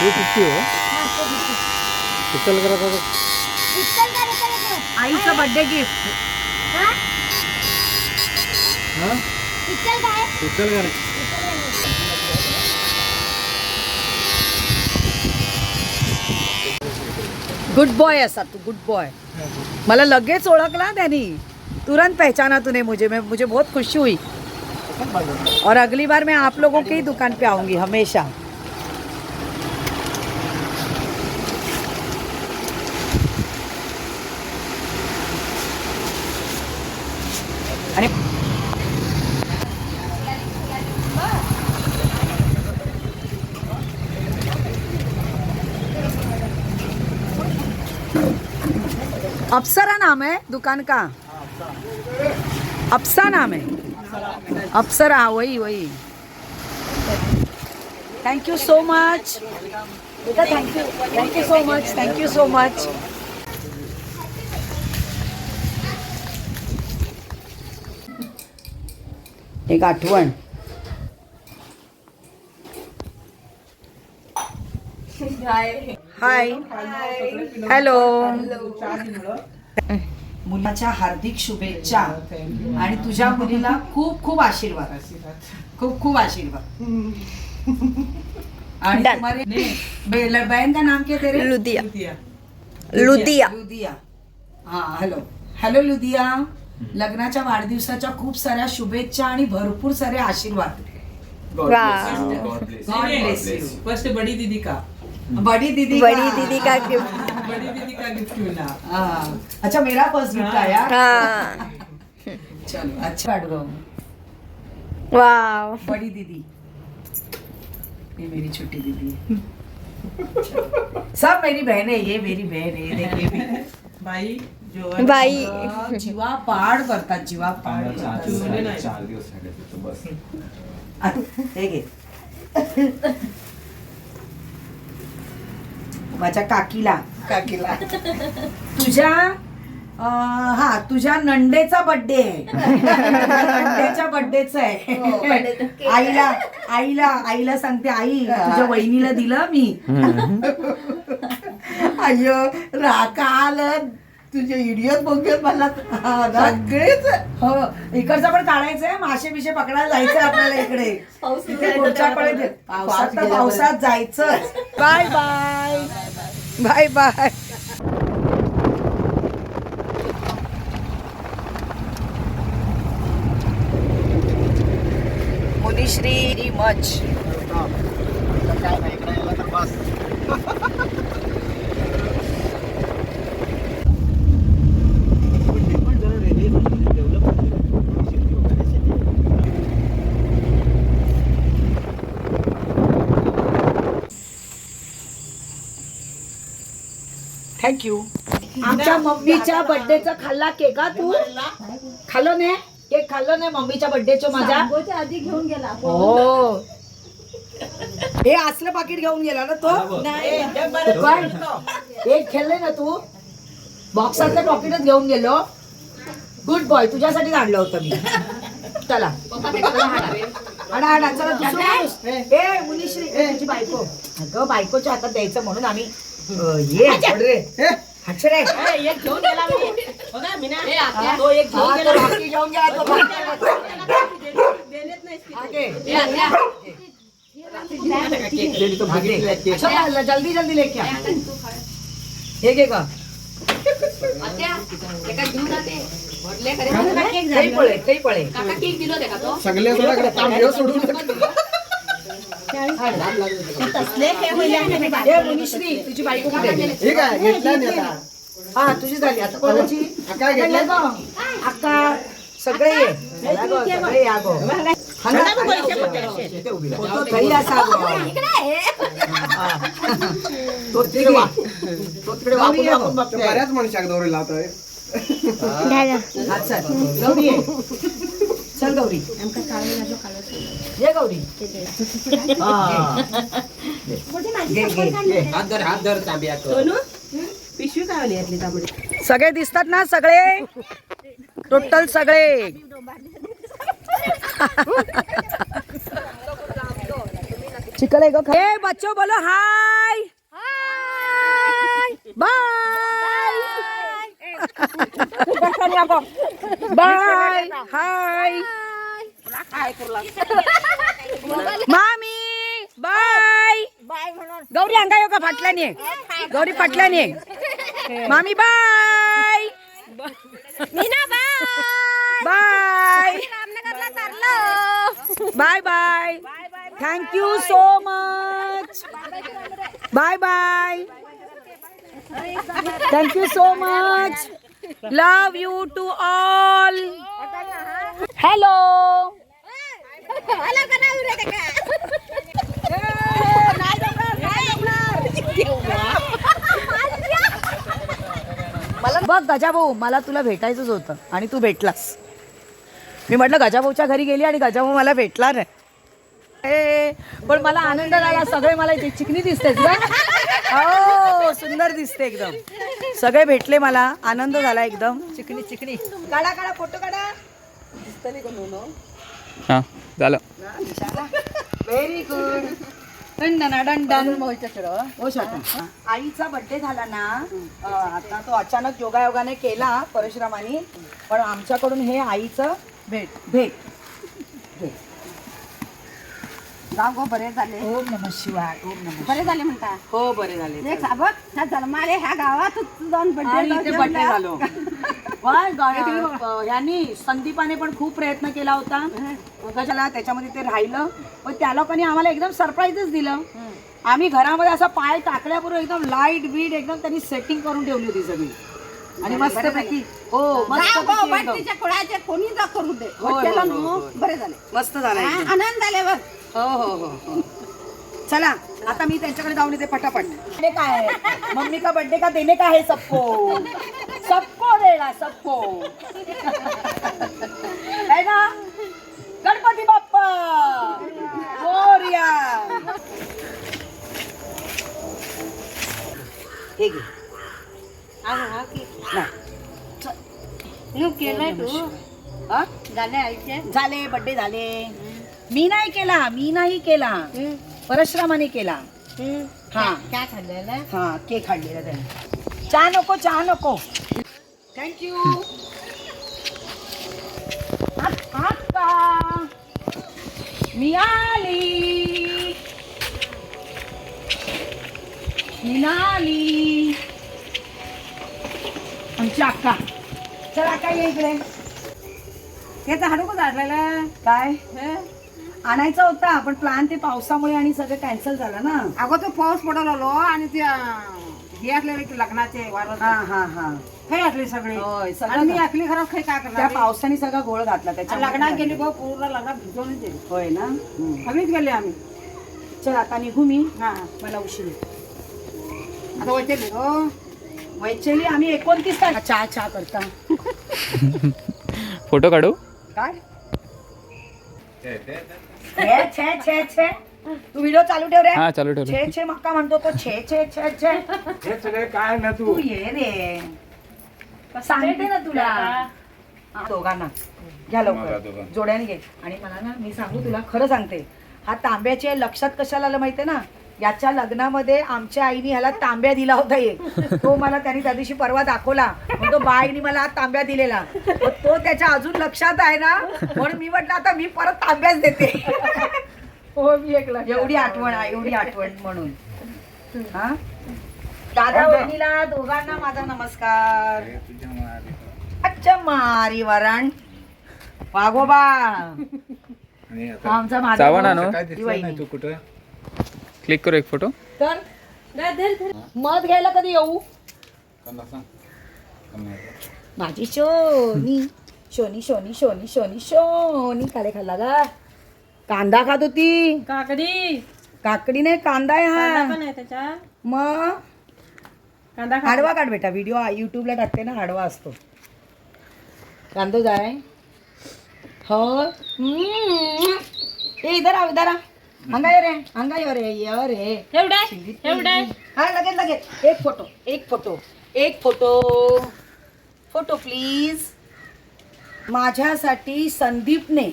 हे हो चिखल करत होता आईचं बर्थडे गिफ्ट हा कर गुड बॉय असा तू गुड बॉय मला लगेच ओळखला त्यांनी. तुरंत पहचाना तूने मुझे. मैं मुझे बहुत खुशी हुई. और अगली बार मैं आप लोगों की ही दुकान पे आऊँगी हमेशा. अप्सरा नाम है दुकान का? अप्सा नाम है? अप्सरा वही वही। Thank you so much thank you thank you so much thank you so much एक आठवण। हाय हॅलो मुलाच्या हार्दिक शुभेच्छा आणि तुझ्या मुलीला खूप खूप आशीर्वाद. खूप खूप आशीर्वाद. आणि Done. तुम्हारे बहन का नाम क्या है तेरे? लुदिया. लुदिया. लुदिया. हा हॅलो हॅलो लुदिया. लग्नाच्या वाढदिवसाच्या खूप साऱ्या शुभेच्छा आणि भरपूर सारे आशीर्वाद. God bless you. फर्स्ट बड़ी दीदी का? बड़ी दीदी बड़ी दीदी का गिफ्ट बड़ी दीदी का गिफ्ट मिला हाँ. अच्छा मेरा फ़र्स्ट गिफ्ट आया हाँ। चलो अच्छा काट दो वाव बड़ी दीदी। ये मेरी छोटी दीदी है। सब मेरी बहन है ये मेरी बहन है ये देखिए भी। बाई जो अं, जीवा पाड करतात जीवा पाड करतात. चार दिवस राहिले तिथं बस। हे घे माझ्या काकीला. काकीला. तुझ्या अं, हा तुझ्या नंडेचा बर्थडे आहे. नंडेच्या बर्थडेच आहे. आईला आईला आईला सांगते आई तुझ्या वहिनीला दिलं मी. अय्यो राकाल तुझे इडियत बघत मला सगळेच. हो. इकडचं पण काढायचंय मासे बिशे पकडायला जायचंय आपल्याला इकडे. इथे. पावसात तर पावसात जायचं. Bye bye. Bye bye. मुलीश्री much. काय नाही थँक्यू आमच्या मम्मीच्या बर्थडेचा खाल्ला केक हा तू? खाल्लो ने केक खाल्लो ने मम्मीच्या बर्थडेच्या माझ्या? आधी घेऊन गेला. हो. हे असलं पाकिट घेऊन गेला ना तो? एक खेळले ना तू? बॉक्सातलं पॉकेटच घेऊन गेलो. गुड बॉय तुझ्यासाठी आणलं होतं मी. चला. हाडा हाडा चला दुसरं. ए मुलीश्री तुझी बायको. अगं बायकोच्या हातात द्यायचं म्हणून आम्ही ये हट रे. हट रे एक घेऊन गेला मी. बघा मीना. हा, तो एक घेऊन गेला. बाकी घेऊन गेला तो हा, घे. ए, आत्या. हा, घे. चला, जल्दी जल्दी लेके आ एका घेऊन जाते. भरले करे. काही पळे काही पळे. काका केक दिलो ते. का तो सगळे सोडा हे तुझी बायको कुठे ठीक आहे घेतला आता हा तुझी झाली आता कोणाची काय घेतलं? अक्का सगळे ये सगळे या गो बऱ्याच मनुष्याक दोरी लावतोय चल गौरी. ये. गौरी. ये गौरी हा. घे, घे, घे. हात धर हात धर तांब्या पिशवी काय आली यातली तांबडी? सगळे दिसतात ना सगळे? टोटल सगळे. चिकल आहे ग बच्चो बोलो हाय. बाय बाय हाय मामी बाय गौरी अंगा का फाटल्याने गौरी फाटल्याने मामी बाय मीना बाय बाय रामनगरला चाललो bye bye thank you so much bye bye thank you so much love you to all hello. बघ गजाभाऊ मला तुला भेटायचंच होतं आणि तू भेटलास. मी म्हटलं गजाभाऊच्या घरी गेली आणि गजाभाऊ मला भेटला नाही. ए, पण मला आनंद झाला सगळे मला इथे चिकनी दिसतेस का हो सुंदर दिसते एकदम. सगळे भेटले मला आनंद झाला एकदम. चिकनी चिकनी. काढा काढा फोटो काढा. हां झालं. Very good done done done हो. आईचा बर्थडे झाला ना अं, आता तो अचानक योगायोगाने केला परशुरामानी पण आमच्याकडून हे आईचं भेट भेट. भेट. गाव गो बरे झाले. ओम नम शिवाय ओम नम बरे झाले म्हणता. हो बरे झाले. देख साबक ह्या जन्माले ह्या गावात जाऊन आणि इथे बर्थडे बर्थडे झालो. ह्यांनी संदीपाने पण खूप प्रयत्न केला होता. कशाला त्याच्यामध्ये ते राहिलं. पण त्या लोकांनी आम्हाला एकदम सरप्राईजच दिलं. आम्ही घरामध्ये असा पाय टाकल्याबरोबर एकदम लाइट बीट एकदम त्यांनी सेटिंग करून ठेवली होती सगळी. आणि मस्त पैकी हो मस्त कुळाचे कोणी करू दे. ना, होय. बरे झाले. मस्त झालं हा. आनंद झाले बघ. हो हो हो हो. चला आता मी त्यांच्याकडे जाऊन येते पटापट. देणे काय? है मम्मी का बर्थडे का देणे का है सबको? सबको देगा सबको. है ना? गणपती बाप्पा! मोरया! हे घे. नाही. केलंय तू? हा? झाले आईचे? झाले बर्थडे झाले. मी नाही केला मी नाही केला. परशुरामाने केला. हा. काय खाल्लेलं? हा केक काढलेला त्याने. चहा नको चहा नको. थँक्यू मी आली. मिनाली आमची अक्का. चल अक्का ये इकडे? त्याचा हाडू का झाडलेला? काय? आणायचा होता. पण प्लॅन ते पावसामुळे आणि सगळं कॅन्सल झालं ना. अगो तो पाऊस पडवलो आणि ते अं, हे असलेले की लग्नाचे वारस हा हा हा. हे असले सगळे. होय, सगळं आणि मी खरं काही काय त्या करणार पावसाने सगळा गोळ घातला त्याच्या लग्नात गेली गो पूर्ण लग्नात भिजवून दिली होय ना? हम्म. सगळीच गेले आम्ही. चल आता निघू मी. हा. मला उशीर. आता वैचे हो. वैचली आम्ही एकोणतीस तारखेला चहा चहा करता. फोटो काढू? काय? छे छे छे छे. तू व्हिडिओ चालू ठेव रे. हां चालू ठेवलं छे छे मक्का म्हणतो तो. छे छे छे छे. काय ना तू? ये रे. सांगते ना तुला. हा, दोघांना. घ्या लवकर. जोड्याने घे. आणि मला ना मी सांगू तुला खरं सांगते. हा तांब्याचे लक्षात कशाला आलं माहितीये ना? याच्या लग्नामध्ये आमच्या आईने ह्याला तांब्या दिला होता एक. तो मला त्यांनी त्या दिवशी परवा दाखवला. मग तो बाईने मला हा तांब्या दिलेला. मग तो त्याच्या अजून लक्षात आहे ना म्हणून मी म्हटलं आता मी परत तांब्याच देते. हो मी एक एवढी आठवण आहे एवढी आठवण म्हणून. हा? दादा वहिनीला दोघांना माझा नमस्कार. अच्छा मारी वरण. वाघोबा. आमचा माझा कुठं? क्लिक करू एक फोटो. तर मध घ्यायला कधी येऊ. माझी शोनी. शोनी शोनी शोनी शोनी शोनी. काले खाल्ला का कांदा खात होती. काकडी. काकडी नाही कांदा आहे हा. आहे त्याच्या मग कांदा हाडवा काढ बेटा व्हिडिओ युट्यूबला टाकते ना हाडवा असतो. कांदो जाय. हो हम्म. ए इधर आ इधर आ. अंगा यो रे अंगा यो रे यो रे एवढा एवढा हा लगेच लगेच एक फोटो एक फोटो एक फोटो फोटो प्लीज माझ्यासाठी संदीपने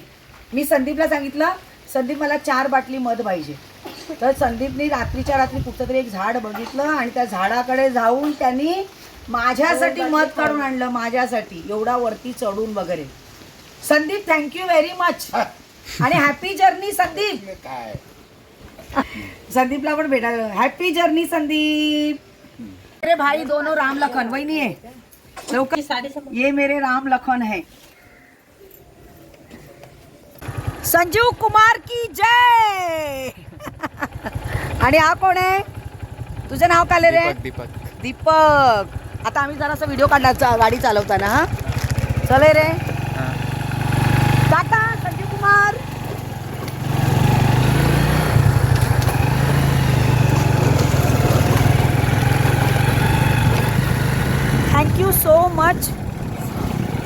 मी संदीपला सांगितलं संदीप मला चार बाटली मध पाहिजे. तर संदीपनी रात्रीच्या रात्री कुठं तरी एक झाड बघितलं आणि त्या झाडाकडे जाऊन त्यांनी माझ्यासाठी मत काढून आणलं माझ्यासाठी एवढा वरती चढून वगैरे. Sandeep thank you very much आणि हॅपी जर्नी संदीप. काय? संदीपला पण भेटायला हॅपी जर्नी संदीप. मेरे भाई दोनों राम लखन. वही है लवकर ये मेरे राम लखन है. संजीव कुमार की जय. आणि हा कोण आहे? तुझं नाव काय रे? दीपक दीपक. आता आम्ही जरासा व्हिडिओ काढला गाडी चालवताना हा. चले रे हां tata Sanjeev Kumar thank you so much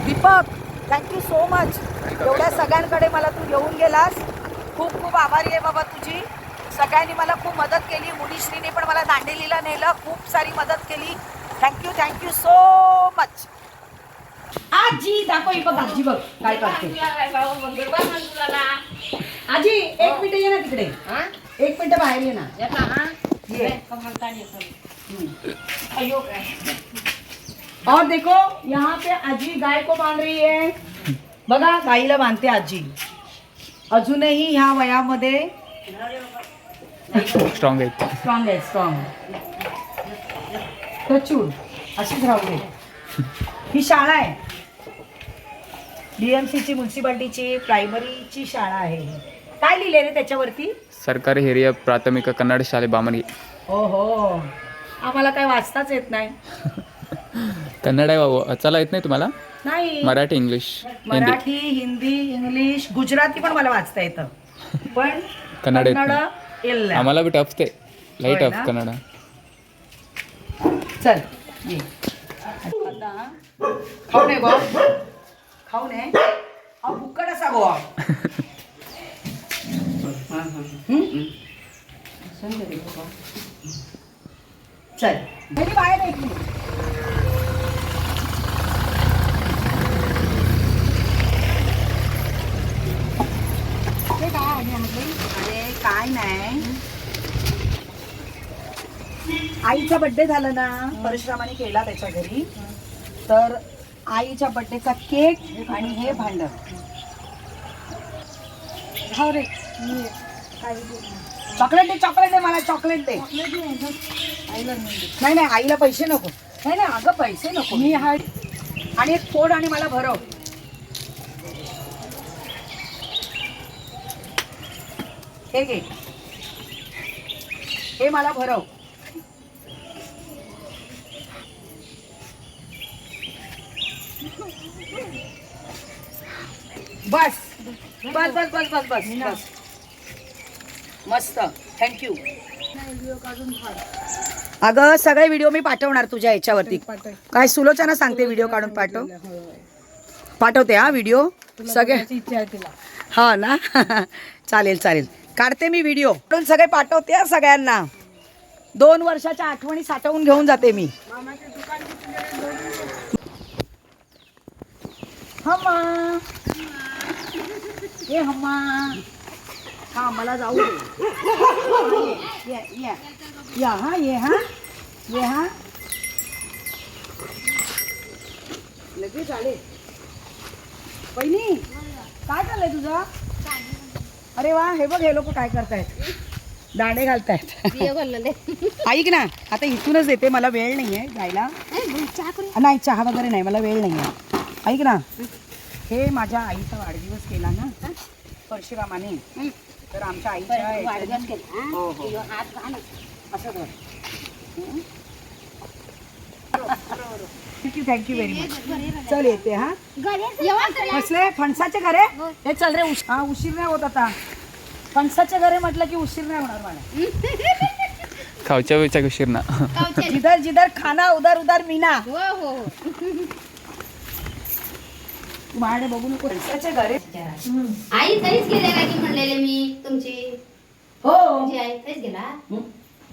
Deepak thank you so much एवढ्या सगळ्यांकडे मला तू येऊन गेलास. खूप खूप आभारी आहे बाबा तुझी. सगळ्यांनी मला खूप मदत केली. मुनीश्रीने पण मला दांडेलीला नेलं. खूप सारी मदत केली. थँक्यू थँक्यू सो मच आजी दाखव ही बघ आजी बघ. काय करते? आजी एक मिनिट ये ना तिकडे. एक मिनिट बाहेर ये ना. ये. और देखो यहाँ पे आजी गाय को बांध रही है। बघा गाईला बांधते आजी. अजूनही ह्या वयामध्ये स्ट्रॉंग आहेत. स्ट्रॉंग आहे स्ट्रॉंग प्रचूर. अशीच राहू दे. ही शाळा आहे. डीएमसीची म्युन्सिपाल्टीची प्रायमरीची शाळा आहे. काय लिहिले रे त्याच्यावरती? सरकारी हिरिय प्राथमिक कन्नड शाले बामणगी हो हो. आम्हाला काय वाचताच येत नाही. कन्नड आहे बाबू. चला येत नाही तुम्हाला? नाही. मराठी इंग्लिश हिंदी. मराठी हिंदी इंग्लिश गुजराती पण मला वाचता येतं. पण कन्नड येत कन्नड नाही. येईल आम्हाला बी टफ ते. लई होय टफ ना? कन्नड. चल ये. आता खाऊ नये गो. खाऊ नये. बुक्कड असा गो. चल. घरी बाहेर मिनिट ते काय आहे म्हटली? अरे काय नाही. आईचा बड्डे झाला ना परशुरामाने केला त्याच्या घरी. तर आईच्या बड्डेचा केक आणि हे भांड. हो रे चॉकलेट दे चॉकलेट दे मला चॉकलेट दे. नाही नाही आईला पैसे नको. नाही नाही अगं पैसे नको. मी हा आणि एक फोड आणि मला भरव. हे घे. हे मला भरव. बस. बस बस बस बस बस बस. मस्त. थँक्यू अगं सगळे व्हिडिओ मी पाठवणार तुझ्या ह्याच्यावरती काय सुलोचना सांगते व्हिडिओ काढून पाठव. पाठवते हा व्हिडिओ सगळे हा ना? चालेल चालेल. काढते मी व्हिडिओ पण सगळे पाठवते सगळ्यांना. दोन वर्षाच्या आठवणी साठवून घेऊन जाते मी. हम्मा. ए हम्मा. हा मला जाऊ दे. या या. हा ये हा. ये हा. लगेच आले. पहिली काय चाललंय तुझं? अरे वा हे बघ हे लोक काय करतायत. दांडे घालतायत. ऐक ना आता इथूनच येते मला वेळ नाहीये जायला. नाही चहा वगैरे नाही मला वेळ नाहीये ऐक ना हे माझ्या आईचा वाढदिवस केला ना परशुरामाने. तर आमच्या आईच्या ह्याच्यात- हो? हो असं कर. थँक्यू थँक्यू व्हेरी मच चल येते हा? कसले फणसाचे घरे? हे चल रे उश- हा उशीर नाही होत आता. फणसाचे घरे म्हटलं की उशीर नाही होणार मला खावच्या वेळच्या उशीर ना. जिधर जिधर खाना उधर उधर मीना. माझे बघू नको. फणसाचे घरे? आई तरीच गेले काय की म्हणलेले मी तुमची? हो. तुमची आई तरीच गेला?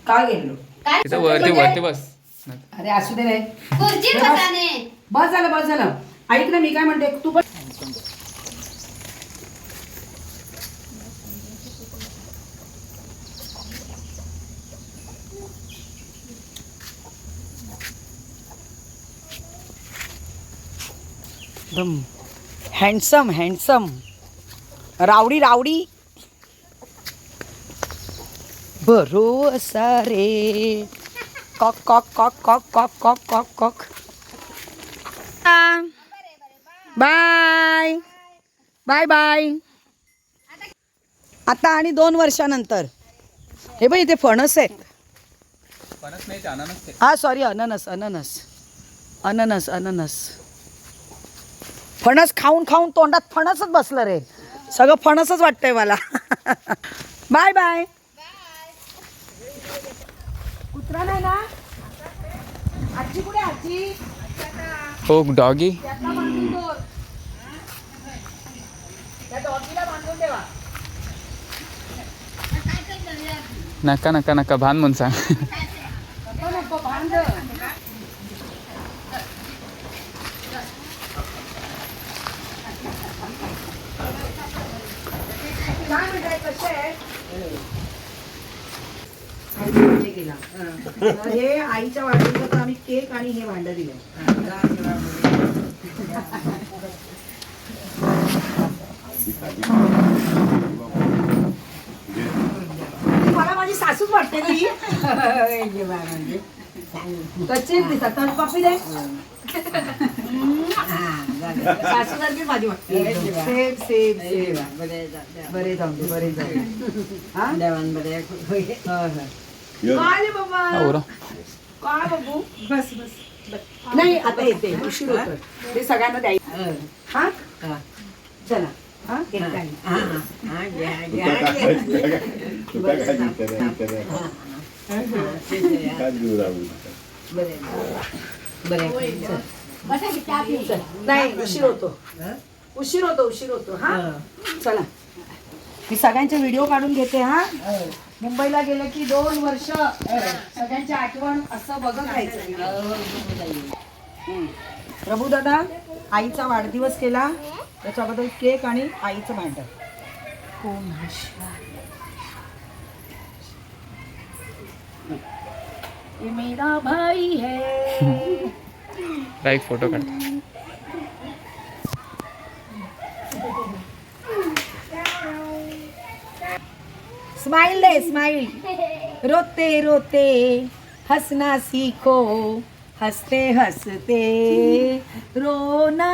का गेलो काय? तिथं वरती वरती बस. अरे असू दे रे. खुर्ची बसाने बस. झालं बस झालं. ऐक ना मी काय म्हणते तू पण हँडसम हँडसम रावडी रावडी. बरो असा रे. कॉक कॉक कॉक कॉक कॉक कॉक कॉक कॉक. बाय. Bye bye. आता आणि दोन वर्षानंतर. हे बघ इथे फणस आहेत. हा सॉरी अननस अननस. अननस अननस. फणस खाऊन खाऊन तोंडात फणसच बसलं रे. सगळं फणसच वाटतंय मला. Bye bye. नाही ना आजी कुठे आजी? हो डॉगी. त्यातला बांधून ठेव. त्या डॉगीला बांधून ठेवा. नका नका नका. भान म्हणून सांग नको नको बांध काय म्हणताय कसे आहे तर हे आईच्या वाढदिवसात आम्ही केक आणि हे भांड दिलं. मला माझी सासूच वाटते ती. कच्चे दिसतात. तर पप्पी दे. सासू सारखी माझी वाटते. सेम सेम सेम बरे जाऊ बरे जाऊ हा? होय, होय. रे बाबा? औरा काय बाबू? बस बस. नाही आता येते उशीर होतो ते सगळ्यांना द्यायचं. हा. चला. हा. नाही उशीर होतो. उशीर होतो उशीर होतो. हा? चला. मी सगळ्यांचे व्हिडिओ काढून घेते हा. मुंबईला गेले की दोन वर्ष सगळ्यांची आठवण असं बघत राहायचं. हम्म. प्रभू दादा आईचा वाढदिवस केला. त्याच्याबद्दल केक आणि आईचं भांड ये मेरा भाई है. फोटो काढ. स्माइल दे स्माइल रोते रोते हंसना सीखो हंसते हंसते रोना.